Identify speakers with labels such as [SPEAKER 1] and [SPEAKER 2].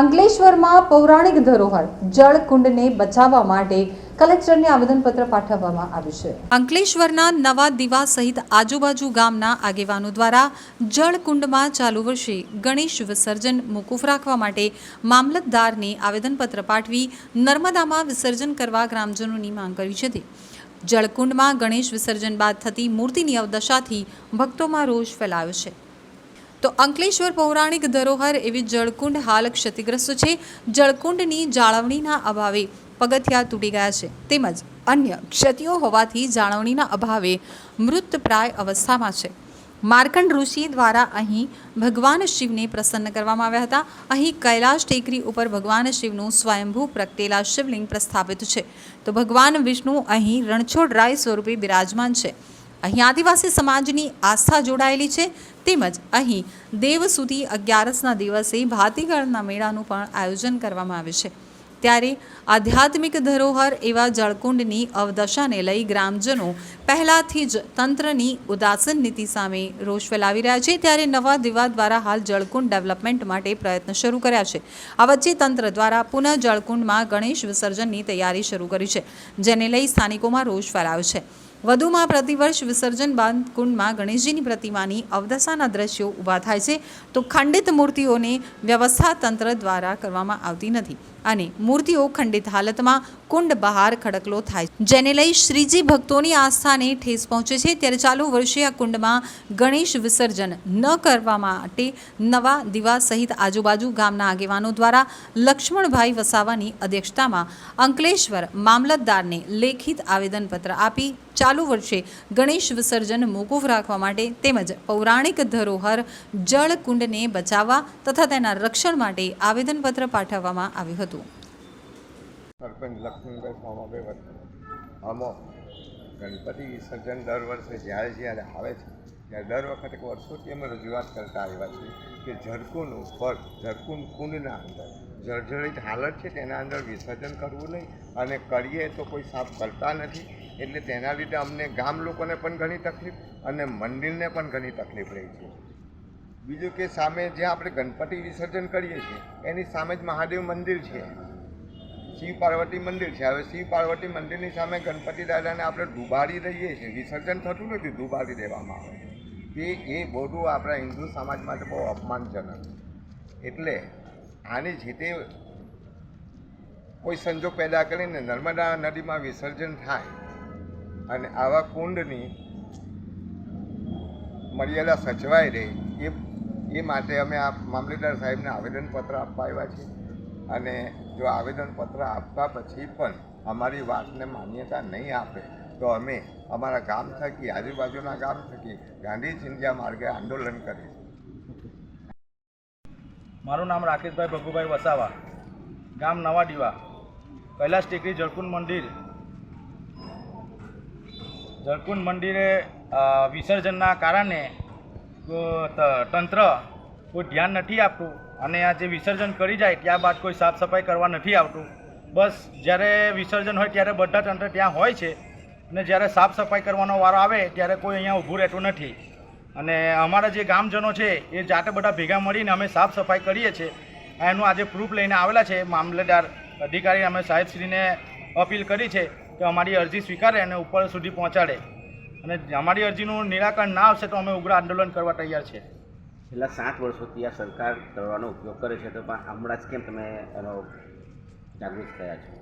[SPEAKER 1] અંકલેશ્વરમાં પૌરાણિક ધરોહર જળકુંડને બચાવવા માટે કલેક્ટરને આવેદનપત્ર પાઠવવામાં આવ્યું છે. અંકલેશ્વરના નવા દીવા સહિત આજુબાજુ ગામના આગેવાનો દ્વારા જળકુંડમાં ચાલુ વર્ષે ગણેશ વિસર્જન મોકૂફ રાખવા માટે મામલતદારને આવેદનપત્ર પાઠવી નર્મદામાં વિસર્જન કરવા ગ્રામજનોની માંગ કરી છે જળકુંડમાં ગણેશ વિસર્જન બાદ થતી મૂર્તિની અવદશાથી ભક્તોમાં રોષ ફેલાયો છે. તો અંકલેશ્વર પૌરાણિક ધરોહર એવી જળકુંડ હાલ ક્ષતિગ્રસ્ત છે. જળકુંડની જાળવણીના અભાવે પગથિયા તૂટી ગયા છે. તેમજ અન્ય ક્ષતિઓ હોવાથી જાળવણીના અભાવે મૃતપ્રાય અવસ્થામાં છે. માર્કંડ ઋષિ દ્વારા અહીં ભગવાન શિવને પ્રસન્ન કરવામાં આવ્યા હતા. અહીં કૈલાશ ટેકરી ઉપર ભગવાન શિવનું સ્વયંભૂ પ્રગટેલા શિવલિંગ પ્રસ્થાપિત છે. તો ભગવાન વિષ્ણુ અહીં રણછોડરાય સ્વરૂપે બિરાજમાન છે. અહીં આદિવાસી સમાજની આસ્થા જોડાયેલી છે. તેમજ અહીં દેવ સુધી અગિયારસના દિવસે ભાતીગળના મેળાનું પણ આયોજન કરવામાં આવે છે. ત્યારે આધ્યાત્મિક ધરોહર એવા જળકુંડની અવદશાને લઈ ગ્રામજનો પહેલાથી જ તંત્રની ઉદાસીન નીતિ સામે રોષ ફેલાવી રહ્યા છે. ત્યારે નવા દીવા દ્વારા હાલ જળકુંડ ડેવલપમેન્ટ માટે પ્રયત્ન શરૂ કર્યા છે. આ વચ્ચે તંત્ર દ્વારા પુનઃ જળકુંડમાં ગણેશ વિસર્જનની તૈયારી શરૂ કરી છે, જેને લઈ સ્થાનિકોમાં રોષ ફેલાયો છે. વધુમાં પ્રતિવર્ષ વિસર્જન બાદ કુંડમાં ગણેશજીની પ્રતિમાની અવદશાના દ્રશ્યો ઊભા થાય છે. તો ખંડિત મૂર્તિઓને વ્યવસ્થા તંત્ર દ્વારા કરવામાં આવતી નથી. અને મૂર્તિઓ ખંડિત હાલતમાં કુંડ બહાર ખડકલો થાય જેને લઈ શ્રીજી ભક્તોની આસ્થાને ઠેસ પહોંચે છે. ત્યારે ચાલુ વર્ષે આ કુંડમાં ગણેશ વિસર્જન ન કરવા માટે નવા દીવા સહિત આજુબાજુ ગામના આગેવાનો દ્વારા લક્ષ્મણભાઈ વસાવાની અધ્યક્ષતામાં અંકલેશ્વર મામલતદારને લેખિત આવેદનપત્ર આપી ચાલુ વર્ષે ગણેશ વિસર્જન મોકૂફ રાખવા માટે તેમજ પૌરાણિક ધરોહર જળકુંડને બચાવવા તથા તેના રક્ષણ માટે આવેદનપત્ર પાઠવવામાં આવ્યું હતું.
[SPEAKER 2] સરપંચ લક્ષ્મીભાઈ સોમાભાઈ વચ્ચે આમાં ગણપતિ વિસર્જન દર વર્ષે જ્યારે જ્યારે આવે છે, ત્યારે દર વખતે વર્ષોથી અમે રજૂઆત કરતા આવ્યા છીએ કે ઝરકુનું ઉપર ઝરકુન કુંડના અંદર જર્જરિત હાલત છે, તેના અંદર વિસર્જન કરવું નહીં અને કરીએ તો કોઈ સાફ કરતા નથી, એટલે તેના લીધે અમને ગામ લોકોને પણ ઘણી તકલીફ અને મંદિરને પણ ઘણી તકલીફ રહી છે. બીજું કે સામે જ્યાં આપણે ગણપતિ વિસર્જન કરીએ છીએ, એની સામે જ મહાદેવ મંદિર છે. શિવ પાર્વતી મંદિર છે. હવે શિવ પાર્વતી મંદિરની સામે ગણપતિ દાદાને આપણે ડૂબાડી દઈએ છીએ. વિસર્જન થતું નથી ડૂબાડી દેવામાં આવે તે એ બધું આપણા હિન્દુ સમાજ માટે બહુ અપમાનજનક એટલે આની જે તે કોઈ સંજોગ પેદા કરીને નર્મદા નદીમાં વિસર્જન થાય અને આવા કુંડની મર્યાદા સચવાઈ રહે, એ એ માટે અમે આ મામલેદાર સાહેબને આવેદનપત્ર આપવા આવ્યા છીએ. અને જો આવેદનપત્ર આપતા પછી પણ અમારી વાતને માન્યતા નહીં આપે, તો અમે અમારા ગામ થકી, આજુબાજુના ગામ થકી ગાંધી ચિંધ્યા માર્ગે આંદોલન કરીશું.
[SPEAKER 3] મારું નામ રાકેશભાઈ ભગુભાઈ વસાવા, ગામ નવા દીવા કૈલાસ ટેકરી જળકુંડ મંદિર. જળકુંડ મંદિરે વિસર્જનના કારણે તંત્ર કોઈ ધ્યાન નથી આપતું. અને આ જે વિસર્જન કરી જાય ત્યારબાદ કોઈ સાફ સફાઈ કરવા નથી આવતું. બસ જ્યારે વિસર્જન હોય ત્યારે બધા તંત્ર ત્યાં હોય છે. અને જ્યારે સાફ સફાઈ કરવાનો વારો આવે ત્યારે કોઈ અહીંયા ઊભું રહેતું નથી. અને અમારા જે ગામજનો છે એ જાતે બધા ભેગા મળીને અમે સાફ સફાઈ કરીએ છીએ. એનું આજે પ્રૂફ લઈને આવેલા છે. મામલેદાર અધિકારી અમે સાહેબશ્રીને અપીલ કરી છે કે અમારી અરજી સ્વીકારે અને ઉપર સુધી પહોંચાડે. અને અમારી અરજીનું નિરાકરણ ના આવશે તો અમે ઉગ્ર આંદોલન કરવા તૈયાર છે
[SPEAKER 4] છેલ્લા સાત વર્ષોથી આ સરકાર દવાનો ઉપયોગ કરે છે તો પણ હમણાં જ કેમ તમે એનો જાગૃત થયા છો?